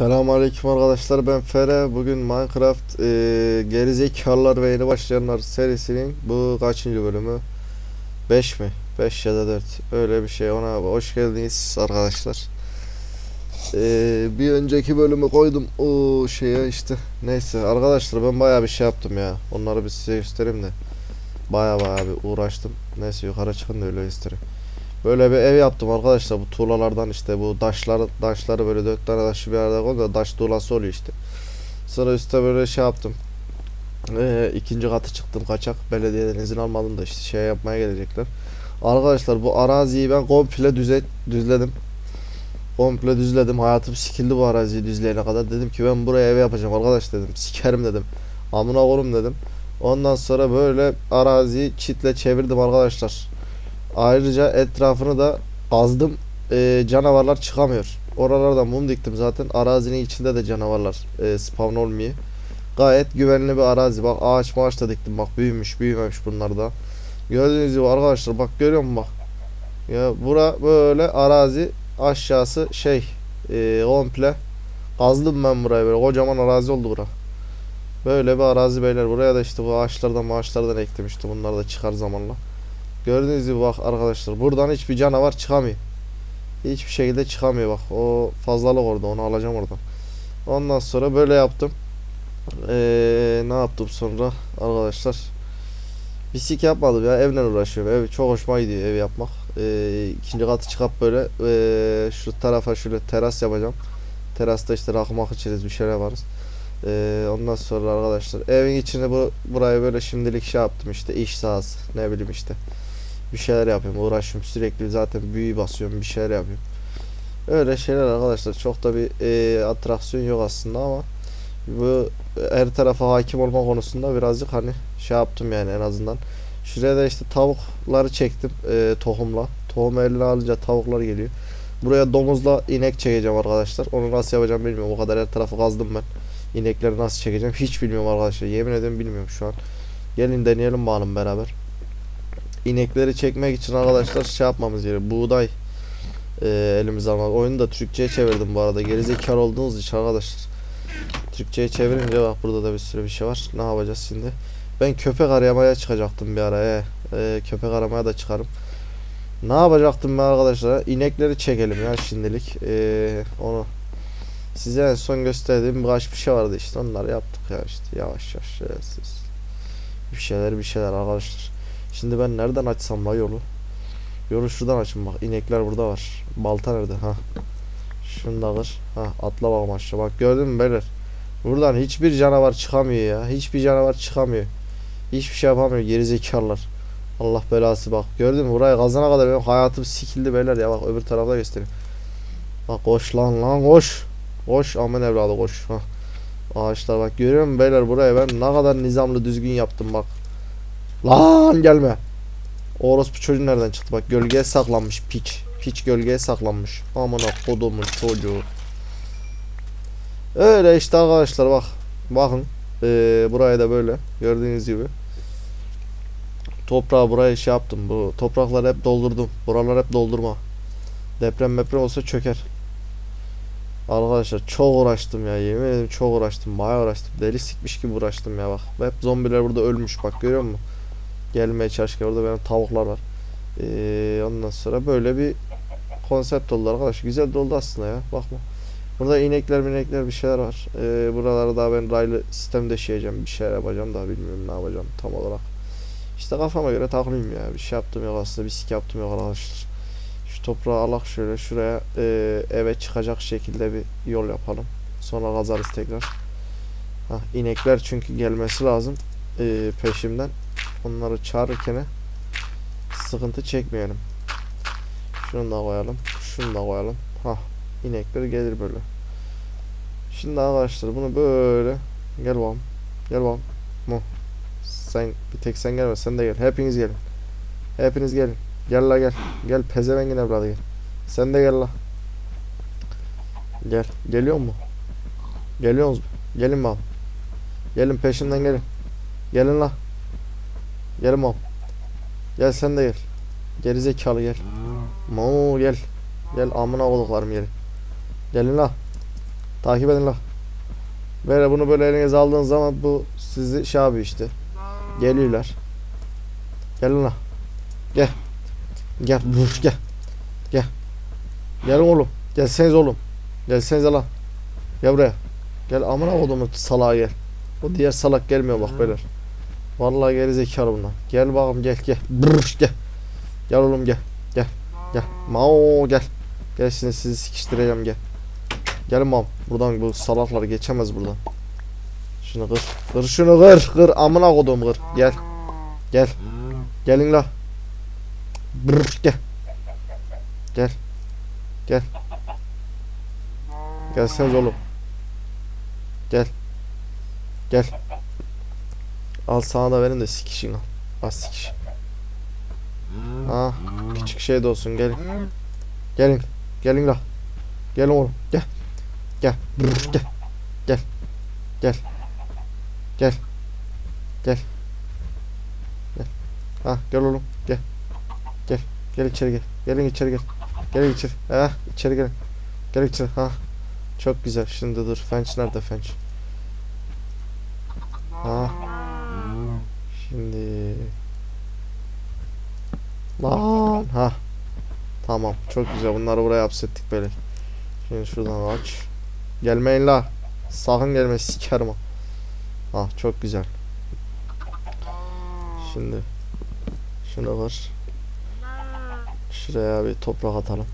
Selamünaleyküm arkadaşlar ben Fere. Bugün Minecraft e, gerizekalılar ve yeni başlayanlar serisinin bu kaçıncı bölümü? 5 mi? 5 ya da 4. Öyle bir şey. Ona hoş geldiniz arkadaşlar. E, bir önceki bölümü koydum o şeye işte. Neyse arkadaşlar ben bayağı bir şey yaptım ya. Onları bir size göstereyim de. Bayağı bayağı bir uğraştım. Neyse yukarı çıkın da öyle göstereyim. Böyle bir ev yaptım arkadaşlar bu tuğlalardan işte bu taşları taşları böyle dört tane taşı bir arada koydum da taş tuğlası oluyor işte. Sonra üstte böyle şey yaptım. Ee, ikinci katı çıktım kaçak belediyeden izin almadım da işte şey yapmaya gelecekler. Arkadaşlar bu araziyi ben komple düze düzledim. Komple düzledim. Hayatım sikildi bu araziyi düzleyene kadar. Dedim ki ben buraya ev yapacağım arkadaş dedim. Sikerim dedim. Amına koyayım dedim. Ondan sonra böyle araziyi çitle çevirdim arkadaşlar. Ayrıca etrafını da kazdım. Ee, canavarlar çıkamıyor. Oralarda mum diktim zaten. Arazinin içinde de canavarlar e, spawn olmuyor. Gayet güvenli bir arazi. Bak ağaç maaş da diktim. Bak büyümüş büyümemiş bunlar da. Gördüğünüz gibi arkadaşlar bak görüyor musun bak. Ya bura böyle arazi aşağısı şey e, komple kazdım ben burayı böyle kocaman arazi oldu bura. Böyle bir arazi beyler. Buraya da işte bu ağaçlardan maaşlardan ektim işte. Bunlar da çıkar zamanla. Gördüğünüz gibi bak arkadaşlar buradan hiçbir canavar çıkamıyor. Hiçbir şekilde çıkamıyor bak. O fazlalık orada onu alacağım oradan. Ondan sonra böyle yaptım. Ee, ne yaptım sonra arkadaşlar. Bir sik yapmadım ya evle uğraşıyorum. Ev çok hoşuma gidiyor ev yapmak. Ee, ikinci katı çıkıp böyle ee, şu tarafa şöyle teras yapacağım. Terasta işte rakı makı içeriz bir şeyler yaparız. Ee, ondan sonra arkadaşlar evin içine bu burayı böyle şimdilik şey yaptım işte iş sahası ne bileyim işte bir şeyler yapıyorum uğraşıyorum sürekli zaten büyü basıyorum bir şeyler yapıyorum öyle şeyler arkadaşlar. Çok da bir e, atraksiyon yok aslında ama bu her tarafa hakim olma konusunda birazcık hani şey yaptım yani en azından. Şuraya da işte tavukları çektim e, tohumla. Tohum eline alınca tavuklar geliyor. Buraya domuzla inek çekeceğim arkadaşlar. Onu nasıl yapacağım bilmiyorum. O kadar her tarafı kazdım ben. İnekleri nasıl çekeceğim hiç bilmiyorum arkadaşlar. Yemin ederim bilmiyorum şu an. Gelin deneyelim bakalım beraber. İnekleri çekmek için arkadaşlar şey yapmamız gerekiyor. Buğday e, elimize almak. Oyunu da Türkçe'ye çevirdim bu arada. Gerizekalı olduğunuz için arkadaşlar. Türkçe'ye çevirince bak burada da bir sürü bir şey var. Ne yapacağız şimdi? Ben köpek aramaya çıkacaktım bir araya. E, köpek aramaya da çıkarım. Ne yapacaktım ben arkadaşlar? İnekleri çekelim ya şimdilik. E, onu Size en son gösterdiğim birkaç bir şey vardı işte onları yaptık ya işte yavaş yavaş siz. Bir şeyler bir şeyler arkadaşlar. Şimdi ben nereden açsam la yolu? Yolu şuradan açın bak inekler burada var. Balta nerede ha? Şunu da kır. Ha atla bakalım aşağı. Bak gördün mü beyler? Buradan hiçbir canavar çıkamıyor ya. Hiçbir canavar çıkamıyor. Hiçbir şey yapamıyor gerizekalılar. Allah belası bak. Gördün mü? Burayı kazana kadar benim hayatım sikildi beyler ya. Bak öbür tarafta göstereyim. Bak koş lan lan koş. Koş aman evladı koş. Hah. Ağaçlar bak görüyor musun beyler buraya ben ne kadar nizamlı düzgün yaptım bak. Lan gelme. Orospu çocuğu nereden çıktı bak gölgeye saklanmış piç. Piç gölgeye saklanmış. Aman kodumun çocuğu. Öyle işte arkadaşlar bak. Bakın. Ee, burayı da böyle gördüğünüz gibi. Toprağı buraya şey yaptım. Bu toprakları hep doldurdum. Buralar hep doldurma. Deprem meprem olsa çöker. Arkadaşlar çok uğraştım ya yemin ederim çok uğraştım bayağı uğraştım deli sikmiş gibi uğraştım ya bak hep zombiler burada ölmüş bak görüyor musun gelmeye çalışırken orada benim tavuklar var. Ee, ondan sonra böyle bir konsept oldu arkadaş. Güzel de aslında ya bakma. Burada inekler minekler bir şeyler var. Ee, buralara daha ben raylı sistem döşeyeceğim bir şeyler yapacağım daha bilmiyorum ne yapacağım tam olarak. İşte kafama göre takılayım ya. Bir şey yaptım yok aslında bir sik yaptım yok arkadaşlar. Şu toprağı alak şöyle şuraya e, eve çıkacak şekilde bir yol yapalım. Sonra kazarız tekrar. Hah, inekler çünkü gelmesi lazım e, peşimden. Onları çağırırken sıkıntı çekmeyelim. Şunu da koyalım. Şunu da koyalım. Ha, inekler gelir böyle. Şimdi arkadaşlar bunu böyle gel bakalım. Gel bakalım. Mu. Sen bir tek sen gelme. Sen de gel. Hepiniz gelin. Hepiniz gelin. Gel la gel. Gel pezevengin evladı gel. Sen de gel la. Gel. Geliyor mu? Geliyorsunuz mu? Gelin bakalım. Gelin peşinden gelin. Gelin la. Gelin bakalım. Gel sen de gel. Gerizekalı gel. Mo gel. Gel amına olduklarım gel. Gelin la. Takip edin la. Böyle bunu böyle elinize aldığınız zaman bu sizi şey yapıyor işte. Geliyorlar. Gelin la. Gel. Gel. Vur gel. Gel. Gelin oğlum. Gelseniz oğlum. Gelseniz lan. Gel buraya. Gel amına kodumu salağa gel. O diğer salak gelmiyor bak beyler. Vallahi geri zekalı bunlar. Gel bakalım gel gel. Brrr, gel. Gel oğlum gel. Gel. Gel. Mao gel. Gel şimdi sizi sikiştireceğim gel. Gelin mam. Buradan bu salaklar geçemez buradan. Şunu kır. Kır şunu kır. Kır amına kodum kır. Gel. Gel. Gelin la. Brrr, gel. Gel. Gel. Gelseniz oğlum. Gel. Gel. Al sana da verin de sikişin al. Al sikiş. Ha, küçük şey de olsun gelin. Gelin. Gelin la. Gelin oğlum. Gel. Gel. Brrr, gel. Gel. Gel. Gel. Gel. Gel. Ha, gel oğlum. Gel. Gel. Gel içeri gel. Gelin içeri gel. Gelin içeri. Ha, içeri gelin. Gel içeri. Ha. Çok güzel. Şimdi dur. Fenç nerede Fenç? Ha. Şimdi. Lan. Ha. Tamam. Çok güzel. Bunları buraya hapsettik böyle. Şimdi şuradan aç. Gelmeyin la. Sakın gelme sikerim ha. Ha çok güzel. Şimdi şunu var. Şuraya bir toprak atalım.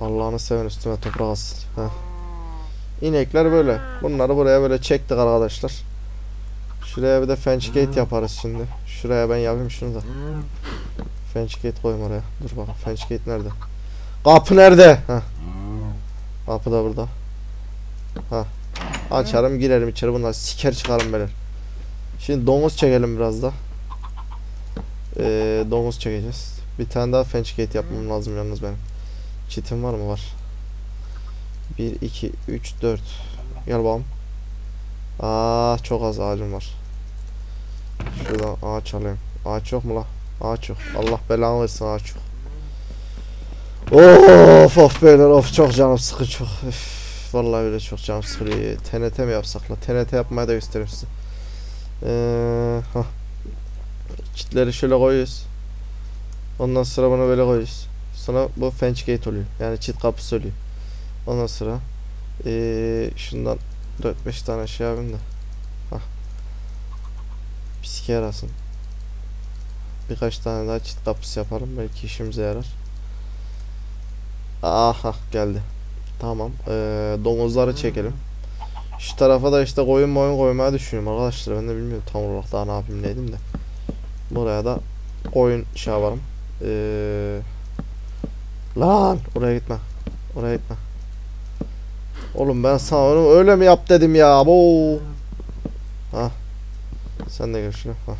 Allah'ını seven üstüme toprak atsın. Heh. İnekler böyle. Bunları buraya böyle çektik arkadaşlar. Şuraya bir de French gate yaparız şimdi. Şuraya ben yapayım şunu da. French gate koyayım oraya. Dur bakalım French gate nerede? Kapı nerede? Heh. Kapı da burada. Ha. Açarım girerim içeri bunlar siker çıkarım böyle. Şimdi domuz çekelim biraz da. Ee, domuz çekeceğiz. Bir tane daha French gate yapmam lazım yalnız benim. Çitim var mı? Var. 1, 2, 3, 4. Gel bakalım. Aa çok az ağacım var. Şuradan ağaç alayım. Ağaç yok mu la? Ağaç yok. Allah belanı versin ağaç yok. Of of beyler of çok canım sıkı çok. Üf, vallahi öyle çok canım sıkılıyor. TNT mi yapsak la? TNT yapmayı da göstereyim size. Ee. Çitleri şöyle koyuyoruz. Ondan sonra bunu böyle koyuyoruz. Sonra bu fence gate oluyor. Yani çit kapısı oluyor. Ondan sonra ee, şundan 4-5 tane şey yapayım da. Hah. Piske yarasın. Birkaç tane daha çit kapısı yaparım. Belki işimize yarar. Aha geldi. Tamam. Ee, domuzları çekelim. Şu tarafa da işte koyun moyun koymaya düşünüyorum arkadaşlar. Ben de bilmiyorum tam olarak daha ne yapayım neydim de. Buraya da koyun şey yaparım. Ee, lan oraya gitme. Oraya gitme. Oğlum ben sana öyle mi yap dedim ya. Bu. Ha. Sen de gel şuna. Ha.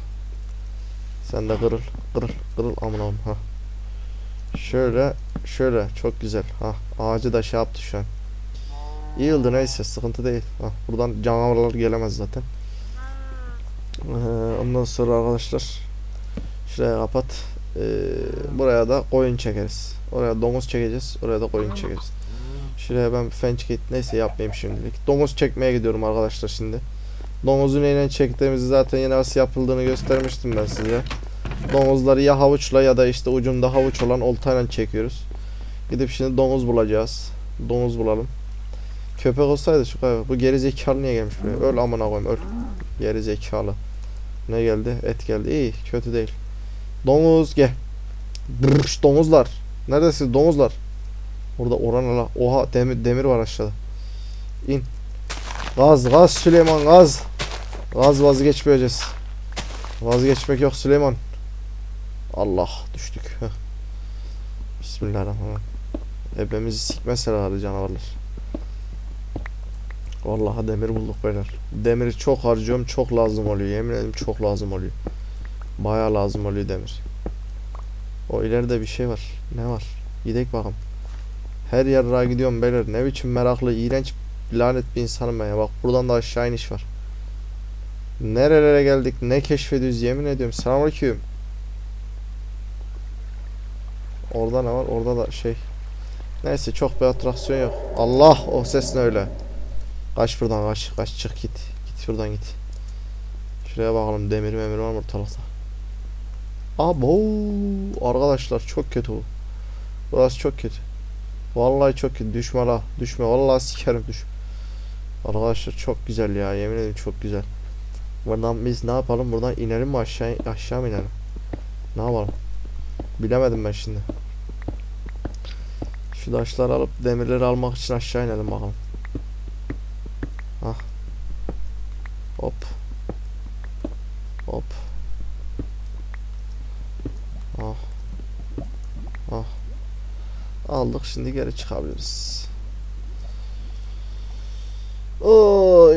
Sen de kırıl. Kırıl. Kırıl aman aman. Ha. Şöyle. Şöyle. Çok güzel. Ha. Ağacı da şey yaptı şu an. İyi oldu neyse. Sıkıntı değil. Ha. Buradan canavarlar gelemez zaten. Ee, ondan sonra arkadaşlar. Şuraya kapat. Ee, buraya da koyun çekeriz. Oraya domuz çekeceğiz. Oraya da koyun çekeriz. Şuraya ben fence gate neyse yapmayayım şimdilik. Domuz çekmeye gidiyorum arkadaşlar şimdi. Domuzu neyle çektiğimizi zaten yine nasıl yapıldığını göstermiştim ben size. Domuzları ya havuçla ya da işte ucunda havuç olan oltayla çekiyoruz. Gidip şimdi domuz bulacağız. Domuz bulalım. Köpek olsaydı şu kadar. Bu geri zekalı niye gelmiş buraya? Öl amına koyayım öl. Geri zekalı. Ne geldi? Et geldi. İyi kötü değil. Domuz gel. Brrş, domuzlar. Neredesiniz domuzlar? Orada oran ala. Oha demir, demir var aşağıda. İn. Gaz gaz Süleyman gaz. Gaz vazgeçmeyeceğiz. Vazgeçmek yok Süleyman. Allah düştük. Heh. Bismillahirrahmanirrahim. Ebemizi sikmeseler canavarlar. Vallahi demir bulduk beyler. Demiri çok harcıyorum çok lazım oluyor. Yemin ederim çok lazım oluyor. Baya lazım oluyor demir. O ileride bir şey var. Ne var? Gidek bakalım. Her yere gidiyorum beyler. Ne biçim meraklı, iğrenç, lanet bir insanım ben ya. Bak buradan da aşağı iniş var. Nerelere geldik, ne keşfediyoruz yemin ediyorum. Selamünaleyküm. Orada ne var? Orada da şey. Neyse çok bir atraksiyon yok. Allah o ses ne öyle. Kaç buradan kaç. Kaç çık git. Git şuradan git. Şuraya bakalım demir memir var mı ortalıkta. Abo arkadaşlar çok kötü bu. Burası çok kötü. Vallahi çok kötü. Düşme la. Düşme. Vallahi sikerim düş. Arkadaşlar çok güzel ya. Yemin ederim çok güzel. Buradan biz ne yapalım? Buradan inelim mi aşağı aşağı mı inelim? Ne yapalım? Bilemedim ben şimdi. Şu taşları alıp demirleri almak için aşağı inelim bakalım. Hah. Hop. Hop. Ah. Ah. Aldık şimdi geri çıkabiliriz.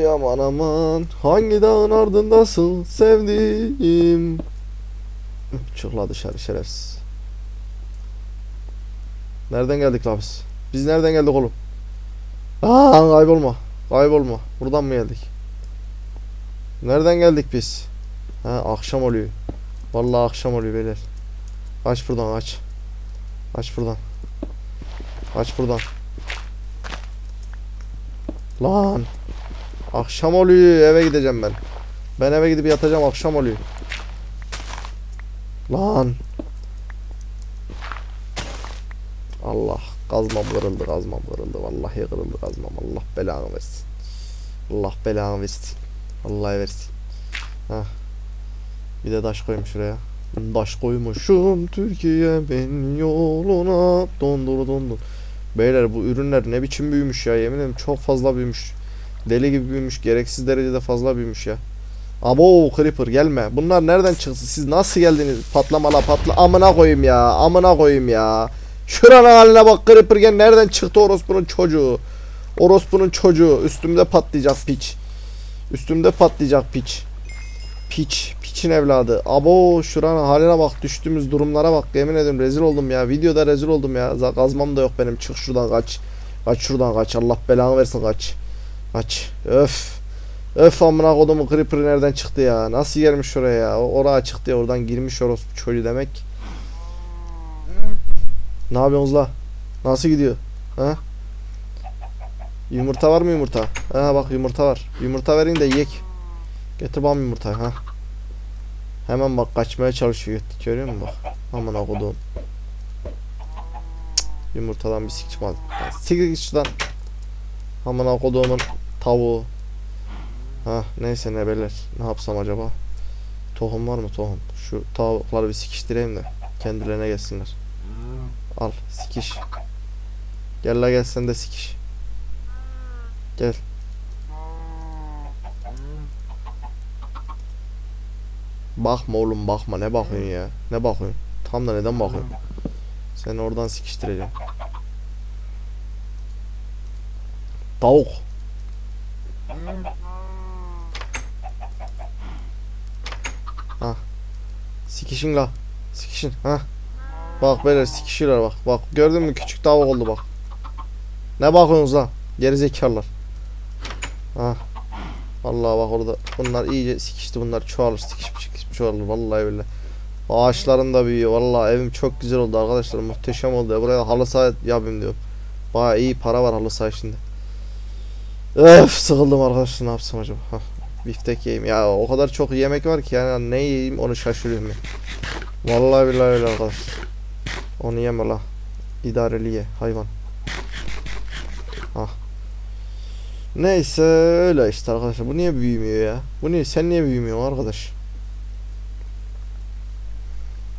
Oy aman aman hangi dağın ardındasın sevdiğim Çıkla dışarı şerefsiz Nereden geldik la biz? Nereden geldik oğlum? Aa kaybolma Kaybolma Buradan mı geldik? Nereden geldik biz? Ha akşam oluyor Vallahi akşam oluyor beyler Aç buradan aç Aç buradan Aç buradan Lan. Akşam oluyor. Eve gideceğim ben. Ben eve gidip yatacağım. Akşam oluyor. Lan. Allah. Kazmam kırıldı. Kazmam kırıldı. Vallahi kırıldı kazmam. Allah belanı versin. Allah belanı versin. Vallahi versin. Hah. Bir de taş koymuş şuraya. Taş koymuşum Türkiye ben yoluna dondur dondur. Beyler bu ürünler ne biçim büyümüş ya yemin ederim çok fazla büyümüş. Deli gibi büyümüş. Gereksiz derecede fazla büyümüş ya. Abo Creeper gelme. Bunlar nereden çıktı? Siz nasıl geldiniz? Patlamala patla. Amına koyayım ya. Amına koyayım ya. Şuranın haline bak Creeper gel. Nereden çıktı orospunun çocuğu? Orospunun çocuğu. Üstümde patlayacak piç. Üstümde patlayacak piç. Piç. Piçin evladı. Abo şuranın haline bak. Düştüğümüz durumlara bak. Yemin ederim rezil oldum ya. Videoda rezil oldum ya. Kazmam da yok benim. Çık şuradan kaç. Kaç şuradan kaç. Allah belanı versin kaç. Kaç. Öf. Öf amına kodumu Creeper nereden çıktı ya? Nasıl gelmiş şuraya ya? Oraya çıktı ya. Oradan girmiş orospu çocuğu demek. Ne yapıyorsunuz la? Nasıl gidiyor? Ha? Yumurta var mı yumurta? Ha bak yumurta var. Yumurta verin de yiyek. Getir bana yumurta ha. Hemen bak kaçmaya çalışıyor. Görüyor musun bak? Aman okudum. Yumurtadan bir sik çıkmadı. Git şuradan. Aman okuduğumun tavuğu. Ha neyse ne beler. Ne yapsam acaba? Tohum var mı tohum? Şu tavukları bir sikiştireyim de kendilerine gelsinler. Al sikiş. Gel la gel sen de sikiş. Gel. Bakma oğlum bakma ne bakıyorsun ya? Ne bakıyorsun? Tam da neden bakıyorsun? Seni oradan sikiştireceğim. Tavuk. Ha. Sikişin la. Sikişin. Ha. Bak böyle sikişiyorlar bak. Bak gördün mü küçük tavuk oldu bak. Ne bakıyorsunuz lan? Gerizekalılar. Ha. Vallahi bak orada bunlar iyice sikişti bunlar çoğalır sikişip sikişip çoğalır vallahi billahi. Ağaçların da büyüyor vallahi evim çok güzel oldu arkadaşlar muhteşem oldu ya buraya halı saha yapayım diyorum. Baya iyi para var halı saha şimdi. Öf sıkıldım arkadaşlar ne yapsam acaba. Hah, biftek yiyeyim ya o kadar çok yemek var ki yani ne yiyeyim onu şaşırıyorum ya. Vallahi billahi öyle arkadaş. Onu yeme la. İdareli ye hayvan. Ah. Neyse öyle işte arkadaşlar. Bu niye büyümüyor ya? Bu niye sen niye büyümüyorsun arkadaş?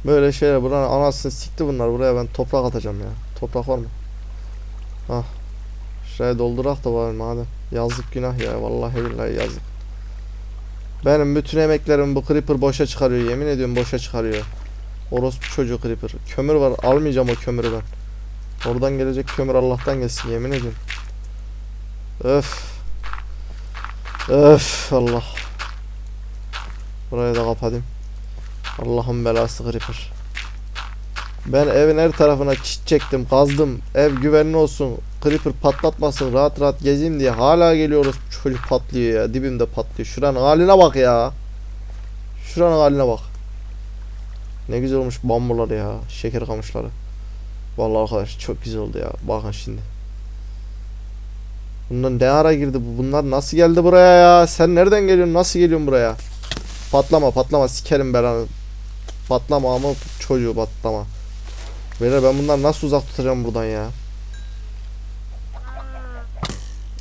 Böyle şeyler buranın anasını sikti bunlar. Buraya ben toprak atacağım ya. Toprak var mı? Ah. Şuraya doldurak da var madem. Yazık günah ya. Vallahi billahi yazık. Benim bütün emeklerim bu creeper boşa çıkarıyor. Yemin ediyorum boşa çıkarıyor. Orospu çocuğu creeper. Kömür var. Almayacağım o kömürü ben. Oradan gelecek kömür Allah'tan gelsin yemin ediyorum. Öf. Öf Allah. Burayı da kapatayım. Allah'ın belası creeper. Ben evin her tarafına çit çektim, kazdım. Ev güvenli olsun. Creeper patlatmasın, rahat rahat gezeyim diye. Hala geliyoruz. Çocuk patlıyor ya. Dibimde patlıyor. Şuranın haline bak ya. Şuranın haline bak. Ne güzel olmuş bambular ya. Şeker kamışları. Vallahi arkadaş çok güzel oldu ya. Bakın şimdi. Bunlar ne ara girdi bu? Bunlar nasıl geldi buraya ya? Sen nereden geliyorsun? Nasıl geliyorsun buraya? Patlama patlama sikerim belanı. Patlama ama çocuğu patlama. Beyler ben bunları nasıl uzak tutacağım buradan ya?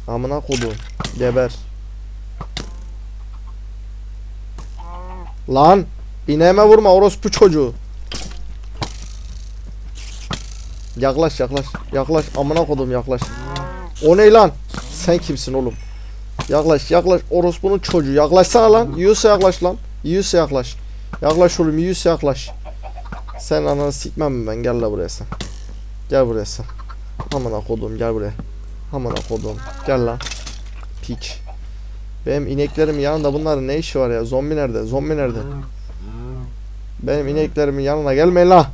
Amına kodum. Geber. Lan ineğime vurma orospu çocuğu. Yaklaş yaklaş yaklaş amına kodum yaklaş. O ne lan? Sen kimsin oğlum? Yaklaş yaklaş orospunun çocuğu yaklaşsana lan. Yiyorsa yaklaş lan. Yiyorsa yaklaş. Yaklaş oğlum yiyorsa yaklaş. Sen ananı sikmem mi ben gel la buraya sen. Gel buraya sen. Amına kodum gel buraya. Amına kodum gel lan. Piç. Benim ineklerim yanında bunların ne işi var ya? Zombi nerede? Zombi nerede? Benim ineklerimin yanına gelmeyin la.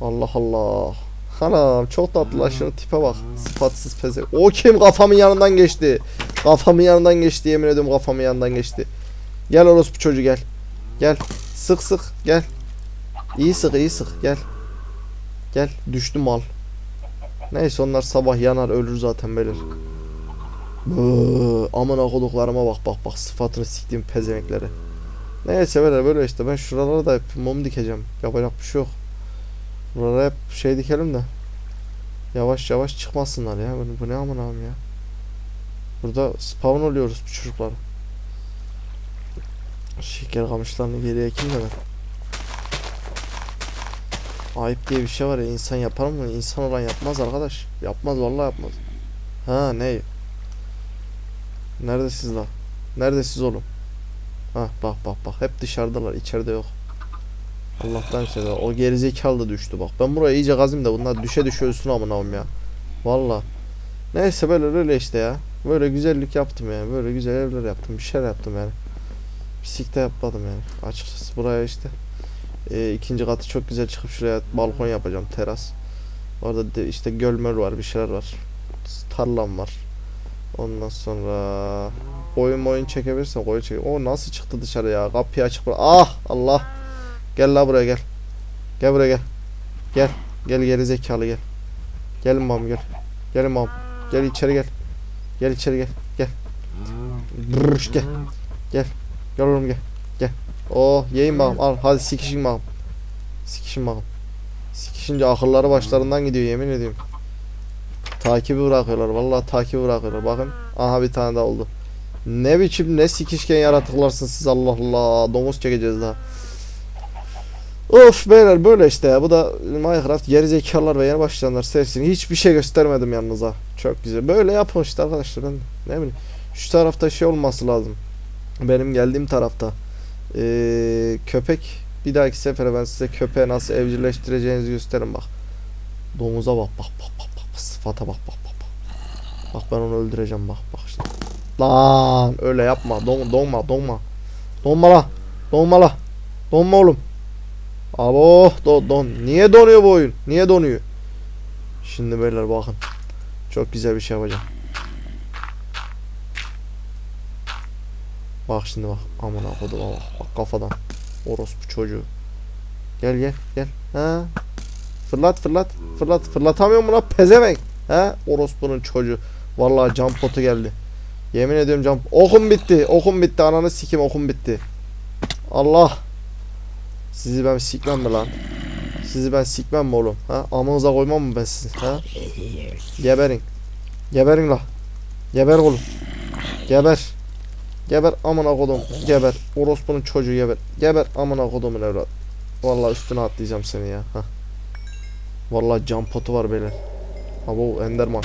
Allah Allah. Anam çok tatlı la şunun tipe bak. Sıfatsız peze. O kim kafamın yanından geçti. Kafamın yanından geçti yemin ediyorum kafamın yanından geçti. Gel orospu çocuğu gel. Gel. Sık sık gel. İyi sık iyi sık gel. Gel düştü mal. Neyse onlar sabah yanar ölür zaten belir. Bıı, aman akoduklarıma bak bak bak sıfatını siktiğim pezemekleri. Neyse böyle böyle işte ben şuralara da hep mum dikeceğim. Yapacak bir şey yok. Buralara hep şey dikelim de. Yavaş yavaş çıkmasınlar ya. Bu, bu ne aman abim ya. Burada spawn oluyoruz bu çocuklar. Şeker kamışlarını geriye ekeyim de ben. Ayıp diye bir şey var ya insan yapar mı? İnsan olan yapmaz arkadaş. Yapmaz vallahi yapmaz. Ha ne? Neredesiniz la? Neredesiniz oğlum? Ha bak bak bak hep dışarıdalar içeride yok. Allah'tan işte o gerizekalı da düştü bak. Ben buraya iyice kazayım da bunlar düşe düşe ölsün amına ya. Valla. Neyse böyle öyle işte ya. Böyle güzellik yaptım yani. Böyle güzel evler yaptım. Bir şeyler yaptım yani. Bisikte yapmadım yani. Açıkçası buraya işte. E, ikinci katı çok güzel çıkıp şuraya balkon yapacağım. Teras. Orada de işte göl möl var. Bir şeyler var. Tarlam var. Ondan sonra oyun oyun çekebilirsen koyun çek. O nasıl çıktı dışarı ya? Kapıyı açık bırak. Ah Allah. Gel la buraya gel. Gel buraya gel. Gel. Gel geri zekalı gel. Gelin mam gel. Gelin mam. Gel içeri gel. Gel içeri gel. Gel. Brrş, gel. Gel. Gel oğlum gel. Gel. Oh yiyin bakalım al hadi sikişin bakalım. Sikişin bakalım. Sikişince akılları başlarından gidiyor yemin ediyorum. Takibi bırakıyorlar. Vallahi takibi bırakıyorlar. Bakın. Aha bir tane daha oldu. Ne biçim ne sikişken yaratıklarsın siz Allah Allah. Domuz çekeceğiz daha. Of beyler böyle işte ya. Bu da Minecraft gerizekalılar ve yeni başlayanlar serisini hiçbir şey göstermedim yanınıza. Çok güzel. Böyle yapın işte arkadaşlar. Ben ne bileyim. Şu tarafta şey olması lazım. Benim geldiğim tarafta. Ee, köpek. Bir dahaki sefere ben size köpeği nasıl evcilleştireceğinizi gösteririm bak. Domuza bak bak bak bak bak. Sıfata bak bak bak bak. Bak ben onu öldüreceğim bak bak işte. Lan öyle yapma. Don, donma donma. Donma la. Donma la. Donma oğlum. Abo don, don. Niye donuyor bu oyun? Niye donuyor? Şimdi beyler bakın. Çok güzel bir şey yapacağım. Bak şimdi bak. Aman akodu bak. Kafadan. Orospu çocuğu. Gel gel gel. Ha. Fırlat fırlat. Fırlat. Fırlatamıyor mu lan pezevenk? Ha? Orospunun çocuğu. Vallahi cam potu geldi. Yemin ediyorum cam. Okum bitti. Okum bitti. Ananı sikim okum bitti. Allah. Sizi ben sikmem mi lan? Sizi ben sikmem mi oğlum? Ha? Amınıza koymam mı ben sizi? Ha? Geberin. Geberin la. Geber oğlum. Geber. Geber amına kodum. Geber. Orospu'nun çocuğu geber. Geber amına kodumun evlat. Vallahi üstüne atlayacağım seni ya. Ha. Vallahi cam potu var beyler. Abo Enderman.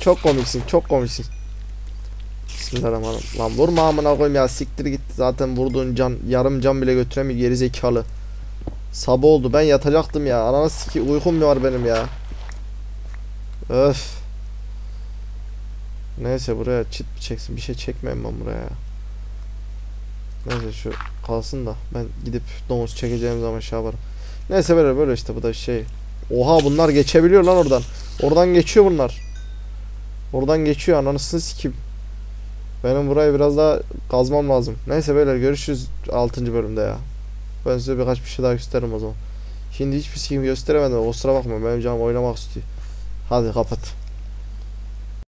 Çok komiksin, çok komiksin. Bismillahirrahmanirrahim. Lan vurma amına koyayım ya siktir git. Zaten vurduğun can yarım can bile götüremiyor geri zekalı. Sabah oldu ben yatacaktım ya. Ananı siki uykum var benim ya. Öf. Neyse buraya çit mi çeksin bir şey çekmeyeyim ben buraya ya. Neyse şu kalsın da ben gidip domuz çekeceğim zaman şey yaparım. Neyse böyle böyle işte bu da şey. Oha bunlar geçebiliyor lan oradan. Oradan geçiyor bunlar. Oradan geçiyor ananısını sikim. Benim burayı biraz daha kazmam lazım. Neyse beyler görüşürüz 6. bölümde ya. Ben size birkaç bir şey daha gösteririm o zaman. Şimdi hiçbir şey gösteremedim. Kusura bakma benim canım oynamak istiyor. Hadi kapat.